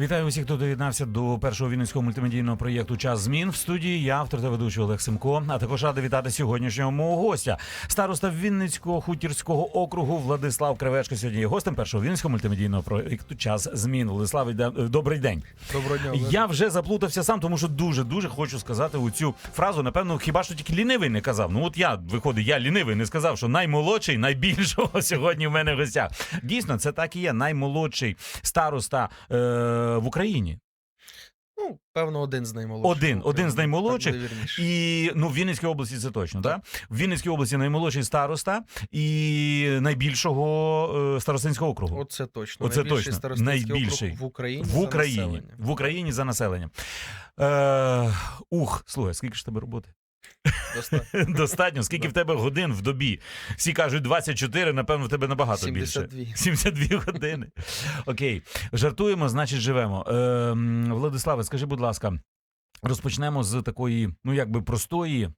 Вітаю усіх, хто доєднався до першого вінницького мультимедійного проєкту Час змін в студії. Я автор та ведучий Олег Семко. А також радий вітати сьогоднішнього мого гостя. Староста Вінницького хутірського округу Владислав Кривечко. Сьогодні є гостем першого вінницького мультимедійного проєкту Час змін. Владислав, йде- добрий день. Доброго дня, Олег. Я вже заплутався сам, тому що дуже дуже хочу сказати у цю фразу. Напевно, хіба що тільки лінивий не казав. Ну от я виходить, я лінивий не сказав, що наймолодший, найбільшого сьогодні в мене в гостях. Дійсно, це так і є. Наймолодший староста е, в Україні. Ну, певно, один з наймолодших. Один, один з наймолодших. Так. І ну, в Вінницькій області це точно, так? В Вінницькій області наймолодший староста і найбільшого е, старостинського округу. Оце точно. Оце Найбільший точно. старостинський Найбільший. округ в Україні. в за населенням. В Україні за населенням. Е, ух, слухай, скільки ж тебе роботи? Достатньо. Достатньо. Скільки в тебе годин в добі? Всі кажуть 24, напевно, в тебе набагато більше. 72. 72 години. Окей. Жартуємо, значить, живемо. Е, Владиславе, скажи, будь ласка. Розпочнемо з такої, ну якби простої, е,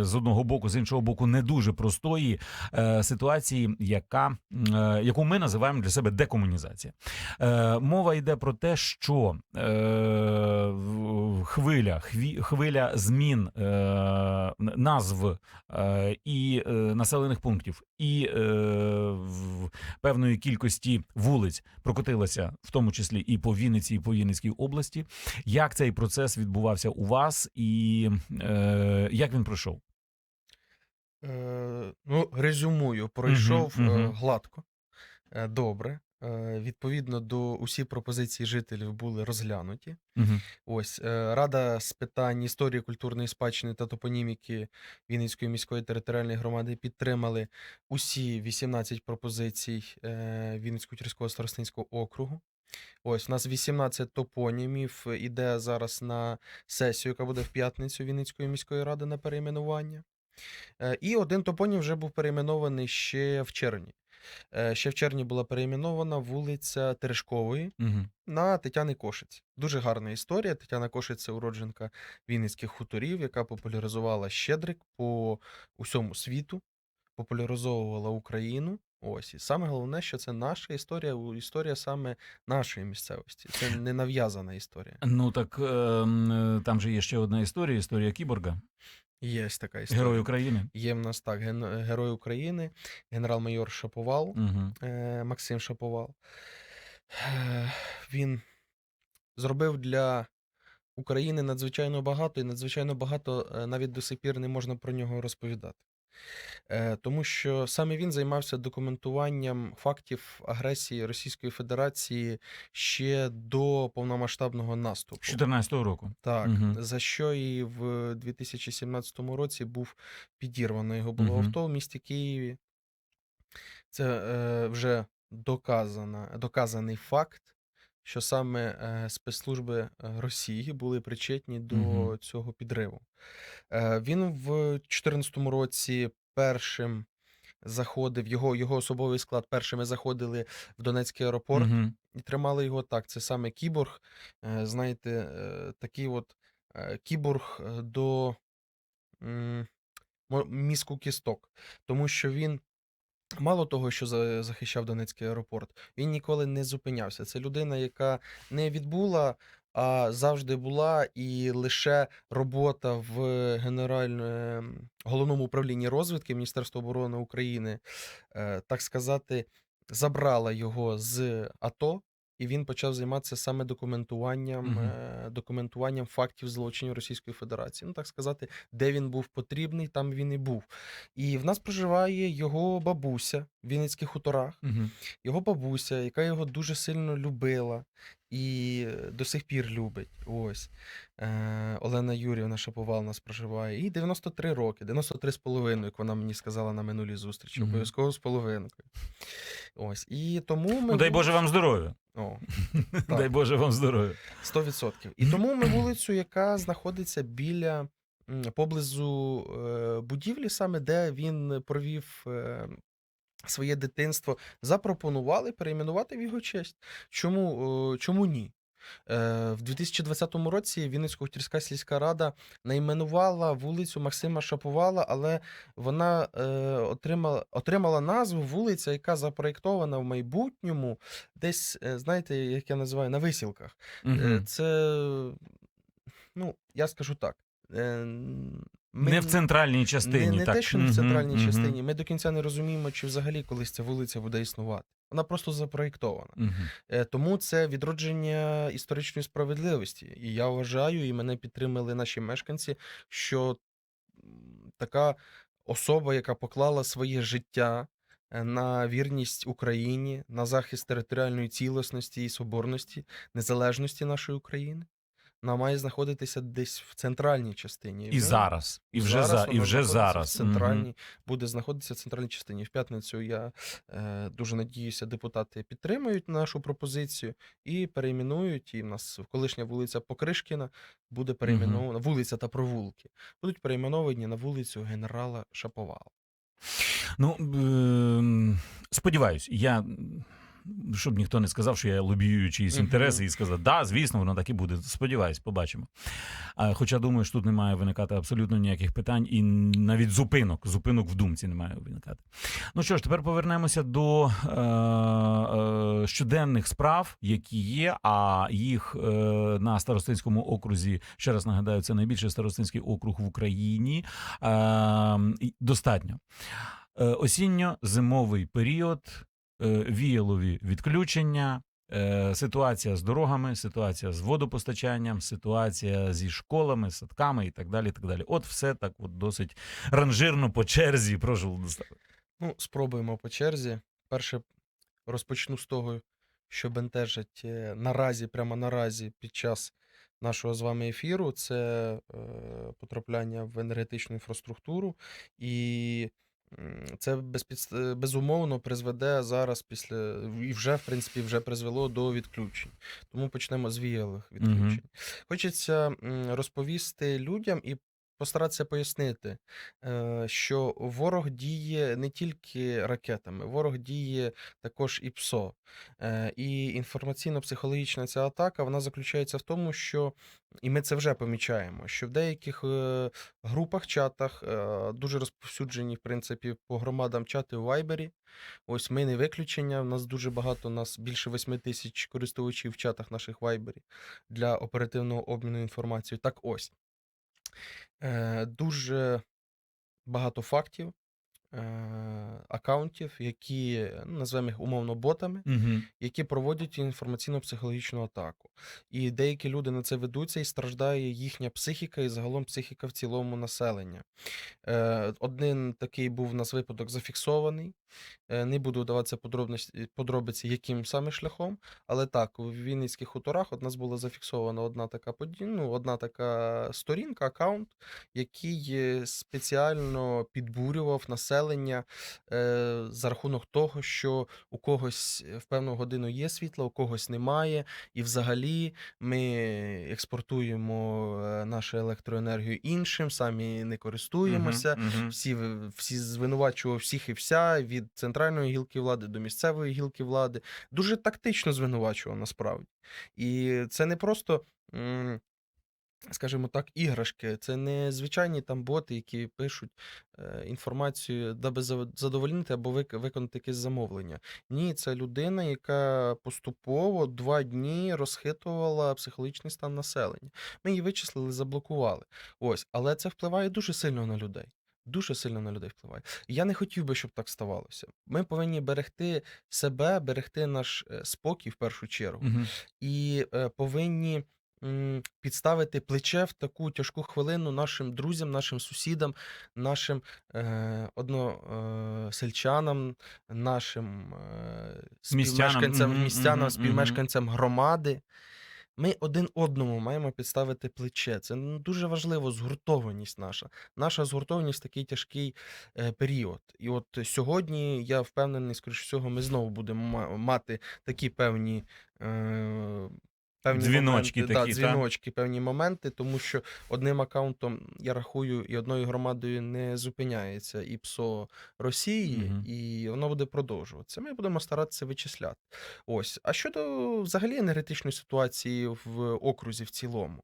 з одного боку, з іншого боку, не дуже простої е, ситуації, яка, е, яку ми називаємо для себе декомунізація. Мова йде про те, що хвиля, хві, хвиля змін е, назв е, і е, населених пунктів, і е, в певної кількості вулиць прокотилася, в тому числі і по Вінниці, і по Вінницькій області. Як цей процес відбувався у вас, і е, як він пройшов? Е, ну, резюмую, пройшов е, мгм. гладко, е, добре. Е, відповідно до усі пропозиції жителів були розглянуті. Угу. Ось е, Рада з питань історії культурної спадщини та топоніміки Вінницької міської територіальної громади підтримали усі 18 пропозицій е, Вінницького тірського старостинського округу. Ось у нас 18 топонімів іде зараз на сесію, яка буде в п'ятницю Вінницької міської ради на перейменування. І один топонім вже був перейменований ще в червні. Е, Ще в червні була перейменована вулиця Терешкової Угу. на Тетяни Кошиць. Дуже гарна історія. Тетяна Кошиць це уродженка Вінницьких хуторів, яка популяризувала Щедрик по усьому світу, популяризовувала Україну. Ось і саме головне, що це наша історія, історія саме нашої місцевості. Це не нав'язана історія. Ну так е, там же є ще одна історія: історія кіборга, Є така історія. герой України. Є в нас так: ген- герой України, генерал-майор Шаповал. Угу. е, Максим Шаповал. Е, Він зробив для України надзвичайно багато, і надзвичайно багато е, навіть до сих пір не можна про нього розповідати. Е, Тому що саме він займався документуванням фактів агресії Російської Федерації ще до повномасштабного наступу. З 14-го року. Так, Мгм. за що і в 2017 році був підірвано його було Мгм. авто в місті Києві. Це е, вже доказана, доказаний факт, що саме е, спецслужби е, Росії були причетні до Мгм. цього підриву. Е, він в 2014 році першим заходив, його, його особовий склад першими заходили в Донецький аеропорт Мгм. і тримали його так. Це саме кіборг. Знаєте, такий от кіборг до мізку кісток, тому що він. Мало того, що захищав Донецький аеропорт, він ніколи не зупинявся. Це людина, яка не відбула, а завжди була, і лише робота в генеральному головному управлінні розвідки Міністерства оборони України, е, так сказати, забрала його з АТО, і він почав займатися саме документуванням, е, документуванням фактів злочинів Російської Федерації. Ну, так сказати, де він був потрібний, там він і був. І в нас проживає його бабуся в Вінницьких хуторах. Мгм. Його бабуся, яка його дуже сильно любила і до сих пір любить. Ось. Е, Олена Юрівна Шаповал нас проживає. Їй 93 роки, 93 з половиною, як вона мені сказала на минулій зустрічі. Мгм. Обов'язково з половинкою. Ось. І тому ми. Ну, дай Боже вам здоров'я. О, Дай Боже вам здоров'я. 100%. І тому ми вулицю, яка знаходиться біля поблизу е, будівлі, саме де він провів. Своє дитинство запропонували перейменувати в його честь. Чому, е, чому ні? Е, В 2020 році Вінницько-Хутірська сільська рада найменувала вулицю Максима Шаповала, але вона е, отримала, отримала назву вулиця, яка запроєктована в майбутньому, десь, знаєте, як я називаю, на висілках. Мгм. Це, ну, я скажу так. Ми Не в центральній частині. не, не так. те, що не в центральній мгм, частині. Ми до кінця не розуміємо, чи взагалі колись ця вулиця буде існувати. Вона просто запроєктована. мгм. Е, Тому це відродження історичної справедливості. І я вважаю, і мене підтримали наші мешканці, що така особа, яка поклала своє життя е, на вірність Україні, на захист територіальної цілісності і соборності, незалежності нашої України, вона має знаходитися десь в центральній частині. І ми- зараз, і вже за, і вже зараз. в центральній, Мгм. буде знаходитися в центральній частині. В п'ятницю я е, дуже надіюся, депутати підтримують нашу пропозицію і перейменують. І в нас колишня вулиця Покришкіна буде перейменована. Вулиця та провулки будуть перейменовані на вулицю генерала Шаповала. Ну ем, сподіваюсь, я. Щоб ніхто не сказав, що я лобіюю чиїсь інтереси і сказав, да, звісно, воно так і буде. Сподіваюсь, побачимо. А, хоча думаю, що тут не має виникати абсолютно ніяких питань, і навіть зупинок, зупинок в думці не має виникати. Ну що ж, тепер повернемося до е, е, щоденних справ, які є. А їх е, на старостинському окрузі, ще раз нагадаю, це найбільший старостинський округ в Україні. Е, достатньо. Осінньо-зимовий період, віялові відключення, е, ситуація з дорогами, ситуація з водопостачанням, ситуація зі школами, садками і так далі. так далі. От все так от досить ранжирно по черзі. Прошу Владислав. Ну, спробуємо по черзі. Перше розпочну з того, що бентежить е, наразі, прямо наразі, під час нашого з вами ефіру, це е, потрапляння в енергетичну інфраструктуру, і це безпідс... е, безумовно призведе зараз після і вже, в принципі, вже призвело до відключень. Тому почнемо з віялих відключень. відключень. Хочеться розповісти людям і постаратися пояснити, е, що ворог діє не тільки ракетами, ворог діє також і ПСО. Е, І інформаційно-психологічна ця атака вона заключається в тому, що і ми це вже помічаємо, що в деяких е, групах, чатах дуже розповсюджені, в принципі, по громадам чати в Вайбері. Ось ми не виключення. У нас дуже багато, у нас більше 8 тисяч користувачів в чатах наших Вайбері для оперативного обміну інформацією. Так ось. Е, Дуже багато фактів, е, акаунтів, які ну, назвемо їх умовно ботами, Угу. які проводять інформаційно-психологічну атаку. І деякі люди на це ведуться, і страждає їхня психіка і загалом психіка в цілому населення. Е, Один такий був у нас випадок зафіксований. Е, Не буду вдаватися подробиці, яким саме шляхом, але так, у Вінницьких хуторах от нас була зафіксована одна така подія, ну, одна така сторінка, аккаунт, який е, спеціально підбурював населення е, за рахунок того, що у когось в певну годину є світло, у когось немає, і взагалі ми експортуємо е, нашу електроенергію іншим, самі не користуємося. Угу. Всі, в- всі звинувачував всіх і вся від центральної гілки влади до місцевої гілки влади. Дуже тактично звинувачував насправді. І це не просто. м, Скажімо так, іграшки, це не звичайні там боти, які пишуть е, інформацію, даби задовольнити або вик- виконати якесь замовлення. Ні, це людина, яка поступово два дні розхитувала психологічний стан населення. Ми її вичислили, заблокували. Ось, але це впливає дуже сильно на людей. Дуже сильно на людей впливає. Я не хотів би, щоб так ставалося. Ми повинні берегти себе, берегти наш е, спокій в першу чергу, Угу. і е, повинні м, підставити плече в таку тяжку хвилину нашим друзям, нашим сусідам, нашим е, односельчанам, нашим е, Містянам, співмешканцям, мгм, містянам, мгм, співмешканцям громади. Ми один одному маємо підставити плече. Це ну, дуже важливо, згуртованість наша. Наша згуртованість в такий тяжкий е, період. І от сьогодні я впевнений, скоріш всього, ми знову будемо мати такі певні, е, певні Дзвіночки моменти, такі, да, та? певні моменти, тому що одним аккаунтом, я рахую, і одною громадою не зупиняється і ПСО Росії, Мгм. і воно буде продовжуватися. Ми будемо старатися вичисляти. Ось. А щодо взагалі енергетичної ситуації в окрузі в цілому,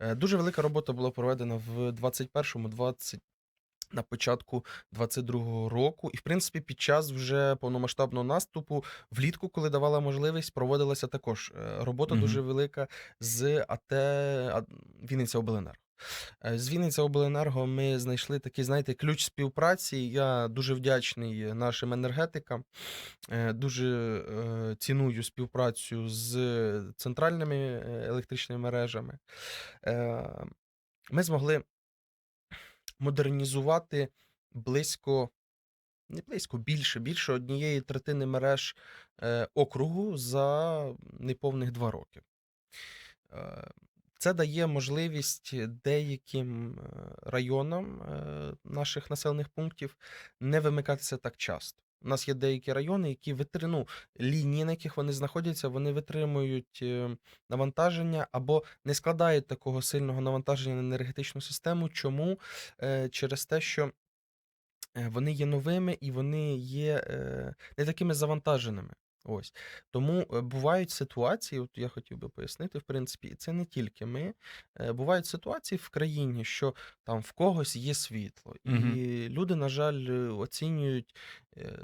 е, дуже велика робота була проведена в 21-му, 20 на початку 22-го року, і в принципі під час вже повномасштабного наступу влітку, коли давала можливість, проводилася також е, робота Мгм. дуже велика з АТ Вінниця Обленерго. Е, З Вінниця Обленерго ми знайшли такий, знаєте, ключ співпраці. Я дуже вдячний нашим енергетикам. Е, Дуже ціную співпрацю з центральними електричними мережами. Ми змогли модернізувати близько, не близько, більше, більше однієї третини мереж е, округу за неповних два роки. Е, Це дає можливість деяким е, районам наших населених пунктів не вимикатися так часто. У нас є деякі райони, які витри... ну, лінії, на яких вони знаходяться, вони витримують е, навантаження або не складають такого сильного навантаження на енергетичну систему. Чому? Е, Через те, що е, вони є новими і вони є е, не такими завантаженими. Ось тому е, бувають ситуації, от я хотів би пояснити, в принципі, і це не тільки ми. е, Бувають ситуації в країні, що там в когось є світло, і люди, на жаль, е, оцінюють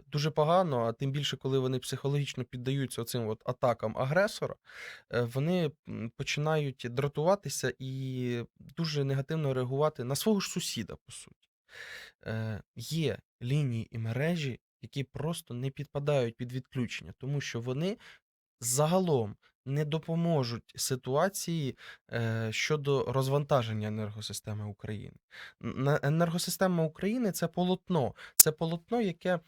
дуже погано, а тим більше, коли вони психологічно піддаються цим от атакам агресора, вони починають дратуватися і дуже негативно реагувати на свого ж сусіда, по суті. Є лінії і мережі, які просто не підпадають під відключення, тому що вони загалом не допоможуть ситуації е, щодо розвантаження енергосистеми України. Енергосистема України це полотно, це полотно, яке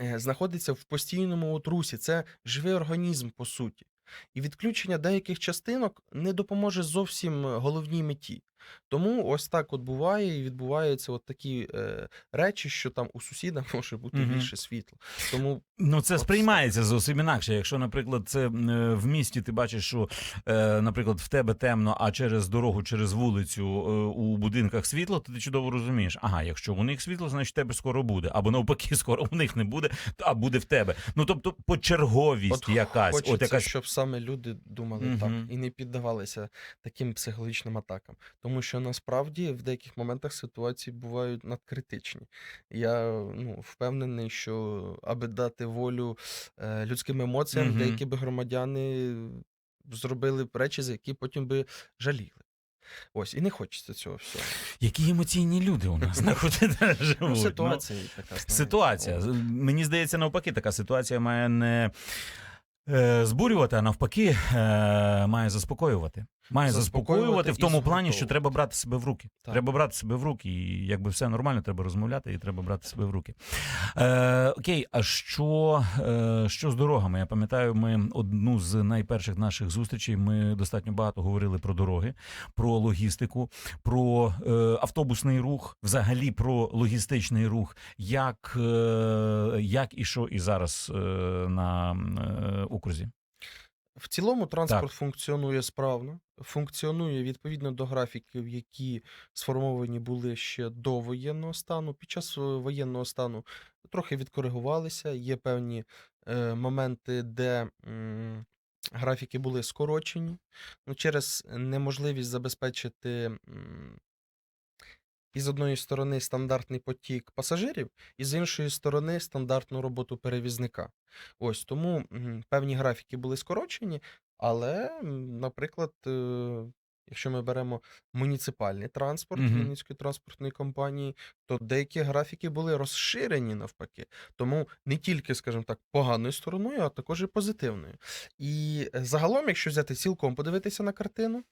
е, знаходиться в постійному отрусі. Це живий організм, по суті. І відключення деяких частинок не допоможе зовсім головній меті. Тому ось так от буває і відбуваються от такі е, речі, що там у сусіда може бути Мгм. більше світла. Тому Ну, це От сприймається зовсім інакше. Якщо, наприклад, це е, в місті ти бачиш, що, е, наприклад, в тебе темно, а через дорогу, через вулицю е, у будинках світло, то ти чудово розумієш. Ага, якщо у них світло, значить в тебе скоро буде. Або навпаки, скоро у них не буде, а буде в тебе. Ну тобто, почерговість якась, хочеться, от якась щоб саме люди думали Мгм. так і не піддавалися таким психологічним атакам. Тому що насправді в деяких моментах ситуації бувають надкритичні. Я ну, впевнений, що аби дати волю е, людським емоціям, Мгм. деякі би громадяни зробили б речі, за які потім би жаліли. Ось, і не хочеться цього всього. які емоційні люди у нас знаходяться живуть. Ну, Ну, ситуація така. Ситуація. Мені здається, навпаки, така ситуація має не е, збурювати, а навпаки, е, має заспокоювати. Має заспокоювати, в тому плані, що треба брати себе в руки. Так. Треба брати себе в руки, і якби все нормально, треба розмовляти, і треба брати себе в руки. Е, окей, а що, е, що з дорогами? Я пам'ятаю, ми одну з найперших наших зустрічей ми достатньо багато говорили про дороги, про логістику, про е, автобусний рух, взагалі про логістичний рух, як, е, як і що і зараз е, на е, окрузі. В цілому транспорт функціонує справно, функціонує відповідно до графіків, які сформовані були ще до воєнного стану. Під час е, воєнного стану трохи відкоригувалися. Є певні е, моменти, де м, графіки були скорочені ну, через неможливість забезпечити. м, І з одної сторони стандартний потік пасажирів, і з іншої сторони стандартну роботу перевізника. Ось тому певні графіки були скорочені, але, наприклад, е, якщо ми беремо муніципальний транспорт Мгм. Вінницької транспортної компанії, то деякі графіки були розширені навпаки. Тому не тільки, скажімо так, поганою стороною, а також і позитивною. І е, загалом, якщо взяти цілком подивитися на картину,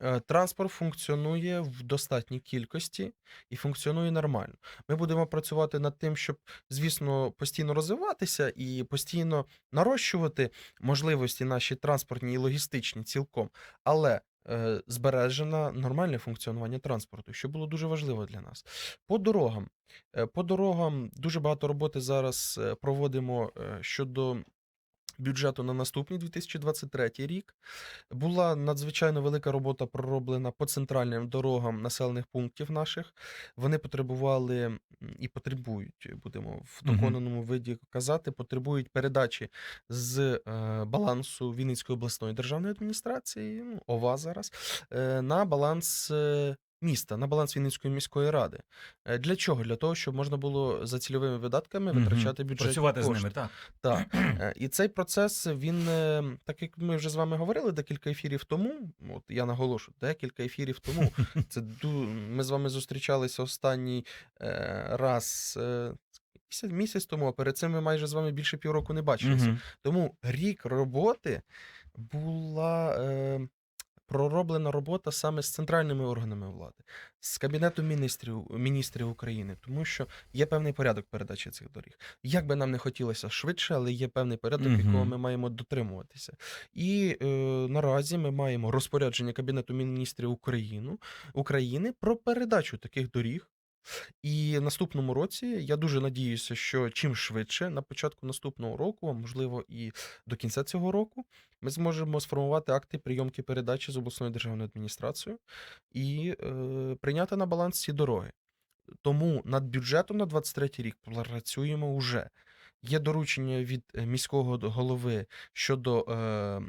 е, транспорт функціонує в достатній кількості і функціонує нормально. Ми будемо працювати над тим, щоб, звісно, постійно розвиватися і постійно нарощувати можливості наші транспортні і логістичні цілком, але збережено нормальне функціонування транспорту, що було дуже важливо для нас. По дорогам. Е, По дорогам дуже багато роботи зараз е, проводимо е, щодо бюджету на наступний 2023 рік. Була надзвичайно велика робота пророблена по центральним дорогам населених пунктів наших. Вони потребували і потребують, будемо в доконаному виді казати, потребують передачі з е, балансу Вінницької обласної державної адміністрації, ну, ОВА зараз, е, на баланс. Міста на баланс Вінницької міської ради. Е, Для чого? Для того, щоб можна було за цільовими видатками витрачати бюджетні Працювати з ними, так. Так. Е, І цей процес, він, е, так як ми вже з вами говорили декілька ефірів тому, от я наголошу, декілька ефірів тому. Це ми з вами зустрічалися останній раз місяць, тому, а перед цим ми майже з вами більше півроку не бачилися. Мгм. Тому рік роботи була е, пророблена робота саме з центральними органами влади, з Кабінетом міністрів, міністрів України, тому що є певний порядок передачі цих доріг. Як би нам не хотілося швидше, але є певний порядок, угу. якого ми маємо дотримуватися. І е, наразі ми маємо розпорядження Кабінету міністрів України, України про передачу таких доріг. І наступному році я дуже надіюся, що чим швидше, на початку наступного року, а можливо і до кінця цього року, ми зможемо сформувати акти прийомки передачі з обласною державною адміністрацією і е, прийняти на баланс ці дороги. Тому над бюджетом на 23 рік працюємо вже. Є доручення від е, міського голови щодо е,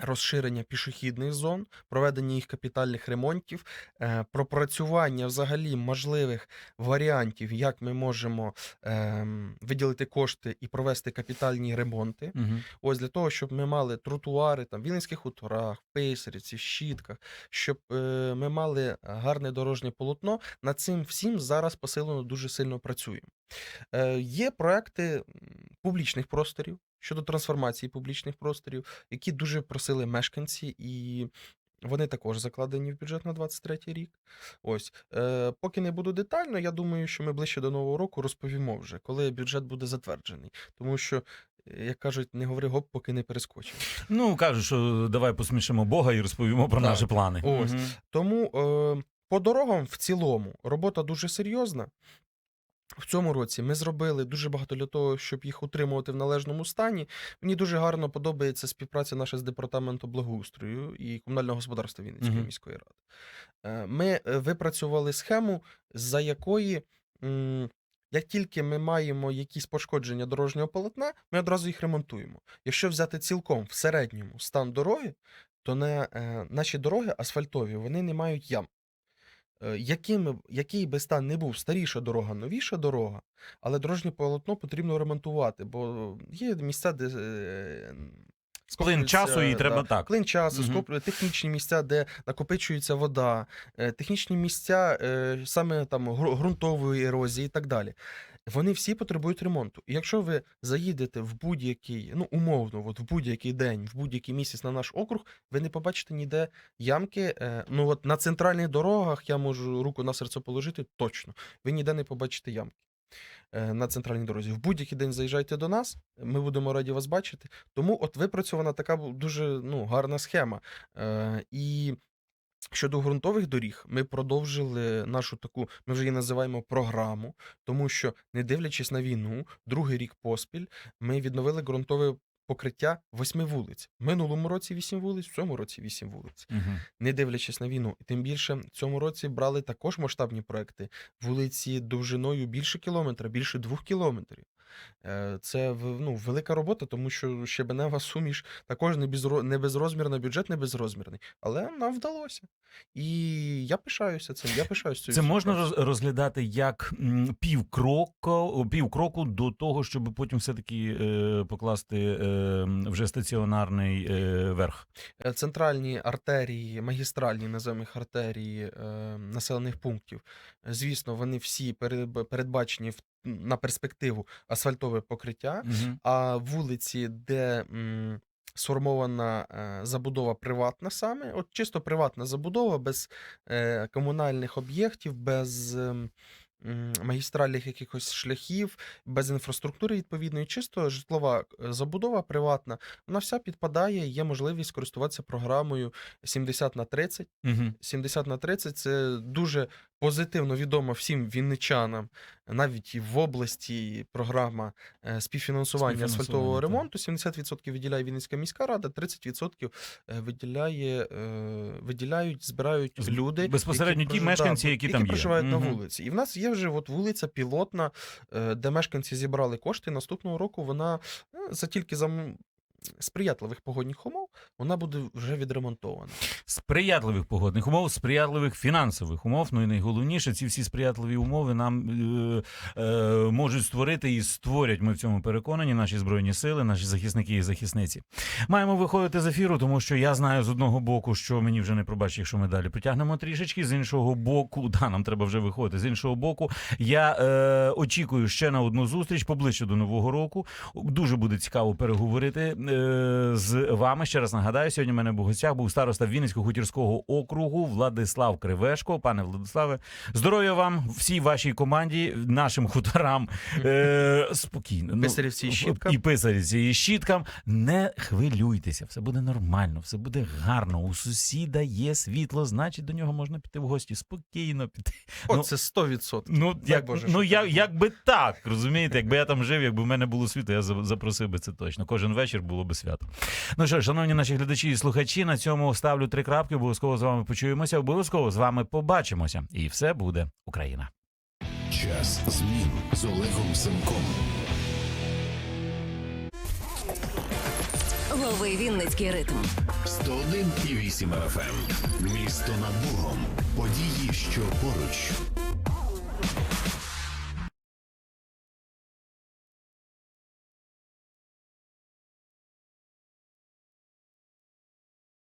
розширення пішохідних зон, проведення їх капітальних ремонтів, е, пропрацювання взагалі можливих варіантів, як ми можемо ем, виділити кошти і провести капітальні ремонти. Мгм. Ось для того, щоб ми мали тротуари там в Вінницьких хуторах, в Щітках, щоб е, ми мали гарне дорожнє полотно. Над цим всім зараз посилено дуже сильно працюємо. Е, є проекти публічних просторів щодо трансформації публічних просторів, які дуже просили мешканці, і вони також закладені в бюджет на 23 рік. Ось е, поки не буду детально, я думаю, що ми ближче до нового року розповімо вже, коли бюджет буде затверджений. Тому що, е, як кажуть, не говори гоп, поки не перескочив. Ну, кажуть, що давай посмішимо Бога і розповімо про Так. наші плани. Ось. Мгм. Тому е, по дорогам в цілому робота дуже серйозна. В цьому році ми зробили дуже багато для того, щоб їх утримувати в належному стані. Мені дуже гарно подобається співпраця наша з департаментом благоустрою і комунального господарства Вінницької Мгм. міської ради. Е, Ми е, випрацювали схему, за якої, як тільки ми маємо якісь пошкодження дорожнього полотна, ми одразу їх ремонтуємо. Якщо взяти цілком в середньому стан дороги, то на, е, наші дороги асфальтові вони не мають ям. Е, Якими, б- який би стан не був, старіша дорога, новіша дорога, але дорожнє полотно потрібно ремонтувати, бо є місця, де. е, Клин часу і треба так. Клин часу, угу. скоплює технічні місця, де накопичується вода, е, технічні місця саме там ґрунтової ерозії і так далі. Вони всі потребують ремонту. І якщо ви заїдете в будь-який, ну умовно, от в будь-який день, в будь-який місяць на наш округ, ви не побачите ніде ямки. е, Ну от на центральних дорогах я можу руку на серце положити точно. Ви ніде не побачите ямки. е, На центральній дорозі. В будь-який день заїжджайте до нас, ми будемо раді вас бачити. Тому от випрацьована така дуже ну, гарна схема. Е, і щодо ґрунтових доріг, ми продовжили нашу таку, ми вже її називаємо програму, тому що, не дивлячись на війну, другий рік поспіль, ми відновили ґрунтове покриття восьми вулиць. Минулому році вісім вулиць, в цьому році вісім вулиць Мгм. не дивлячись на війну. І тим більше в цьому році брали також масштабні проекти. Вулиці довжиною більше кілометра, більше двох кілометрів. Е, Це ну, велика робота, тому що щебенева суміш також не, безро... не безрозмірна, бюджет не безрозмірний. Але нам вдалося. І я пишаюся цим. Я пишаюся цією Це можна розглядати як півкроку, півкроку до того, щоб потім все-таки е, покласти е, вже стаціонарний е, верх. Центральні артерії, магістральні їх артерії е, населених пунктів. Звісно, вони всі передбачені в, на перспективу асфальтове покриття. Мгм. А вулиці, де м, сформована е, забудова приватна саме, от чисто приватна забудова, без е, комунальних об'єктів, без м, магістральних якихось шляхів, без інфраструктури відповідної, чисто житлова е, забудова приватна, вона вся підпадає, є можливість користуватися програмою 70 на 30. Мгм. 70 на 30 це дуже позитивно відома всім вінничанам, навіть і в області програма е, співфінансування асфальтового ремонту. 70% виділяє Вінницька міська рада, 30% е, виділяє, е, виділяють, збирають люди. безпосередньо ті прожи- мешканці, які там є. на вулиці. І в нас є вже от вулиця пілотна, де мешканці зібрали кошти. Наступного року вона за тільки за сприятливих погодних умов вона буде вже відремонтована. сприятливих погодних умов, сприятливих фінансових умов. Ну і найголовніше, ці всі сприятливі умови нам е, е, можуть створити і створять. Ми в цьому переконані. Наші збройні сили, наші захисники і захисниці. Маємо виходити з ефіру, тому що я знаю з одного боку, що мені вже не пробачить, якщо ми далі притягнемо трішечки. З іншого боку, да, нам треба вже виходити. З іншого боку, я е, очікую ще на одну зустріч поближче до нового року. Дуже буде цікаво переговорити е, з вами. Ще раз нагадаю, сьогодні в мене в гостях був староста Вінницького хутірського округу Владислав Кривешко. Пане Владиславе, здоров'я вам, всій вашій команді, нашим хуторам. Е, спокійно. Ну, Писарівці і щіткам. І писарівці і щіткам. Не хвилюйтеся, все буде нормально, все буде гарно. У сусіда є світло, значить до нього можна піти в гості. Спокійно піти. О, Ну, це 100%. Ну, як, Боже, ну я, так як так, розумієте, якби я там жив, якби в мене було світло, я запросив би це точно. Кожен вечір було би свято. Ну що, шановні наші глядачі і слухачі, на цьому ставлю три крапки. Обов'язково з вами почуємося, обов'язково з вами побачимося. І все буде Україна. Час змін з Олегом Семком. Лови Вінницький ритм. 101,8 FM. Місто над Богом. Події, що поруч.